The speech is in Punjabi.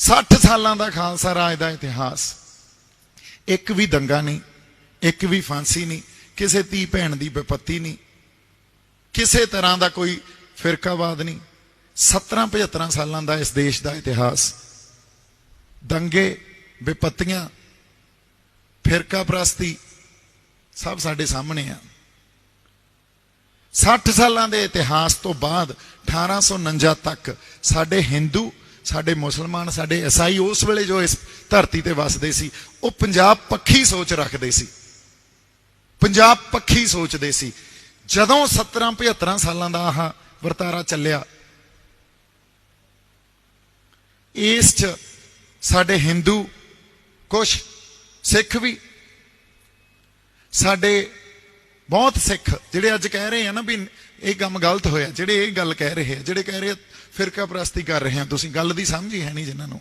60 ਸਾਲਾਂ ਦਾ ਖਾਲਸਾ ਰਾਜ ਦਾ ਇਤਿਹਾਸ। ਇੱਕ ਵੀ ਦੰਗਾ ਨਹੀਂ, ਇੱਕ ਵੀ ਫਾਂਸੀ ਨਹੀਂ, ਕਿਸੇ ਧੀ ਭੈਣ ਦੀ ਵਿਪੱਤੀ ਨਹੀਂ, ਕਿਸੇ ਤਰ੍ਹਾਂ ਦਾ ਕੋਈ ਫਿਰਕਾਵਾਦ ਨਹੀਂ। 17 75 ਸਾਲਾਂ ਦਾ ਇਸ ਦੇਸ਼ ਦਾ ਇਤਿਹਾਸ। ਦੰਗੇ, ਵਿਪੱਤੀਆਂ, ਫਿਰਕਾ ਪ੍ਰਸਤੀ ਸਭ ਸਾਡੇ ਸਾਹਮਣੇ ਆ। 60 ਸਾਲਾਂ ਦੇ ਇਤਿਹਾਸ ਤੋਂ ਬਾਅਦ 1849 ਤੱਕ ਸਾਡੇ ਹਿੰਦੂ ਸਾਡੇ ਮੁਸਲਮਾਨ, ਸਾਡੇ ਈਸਾਈ ਉਸ ਵੇਲੇ ਜੋ ਇਸ ਧਰਤੀ ਤੇ ਵਸਦੇ ਸੀ, ਉਹ ਪੰਜਾਬ ਪੱਖੀ ਸੋਚ ਰੱਖਦੇ ਸੀ। ਪੰਜਾਬ ਪੱਖੀ ਸੋਚਦੇ ਸੀ। ਜਦੋਂ 17 75 ਸਾਲਾਂ ਦਾ ਆਹ ਵਰਤਾਰਾ ਚੱਲਿਆ, ਇਸ ਚ ਸਾਡੇ ਹਿੰਦੂ ਕੁਛ, ਸਿੱਖ ਵੀ, ਸਾਡੇ ਬਹੁਤ ਸਿੱਖ, ਜਿਹੜੇ ਅੱਜ ਕਹਿ ਰਹੇ ਆ ਨਾ ਵੀ ਇਹ ਕੰਮ ਗਲਤ ਹੋਇਆ, ਜਿਹੜੇ ਇਹ ਗੱਲ ਕਹਿ ਰਹੇ ਆ, ਜਿਹੜੇ ਕਹਿ ਰਹੇ ਆ, ਫਿਰਕਾ ਪ੍ਰਸਤੀ ਕਰ ਰਹੇ ਆ, ਤੁਸੀਂ ਗੱਲ ਦੀ ਸਮਝ ਹੀ ਹੈ ਨਹੀਂ ਜਿਨ੍ਹਾਂ ਨੂੰ।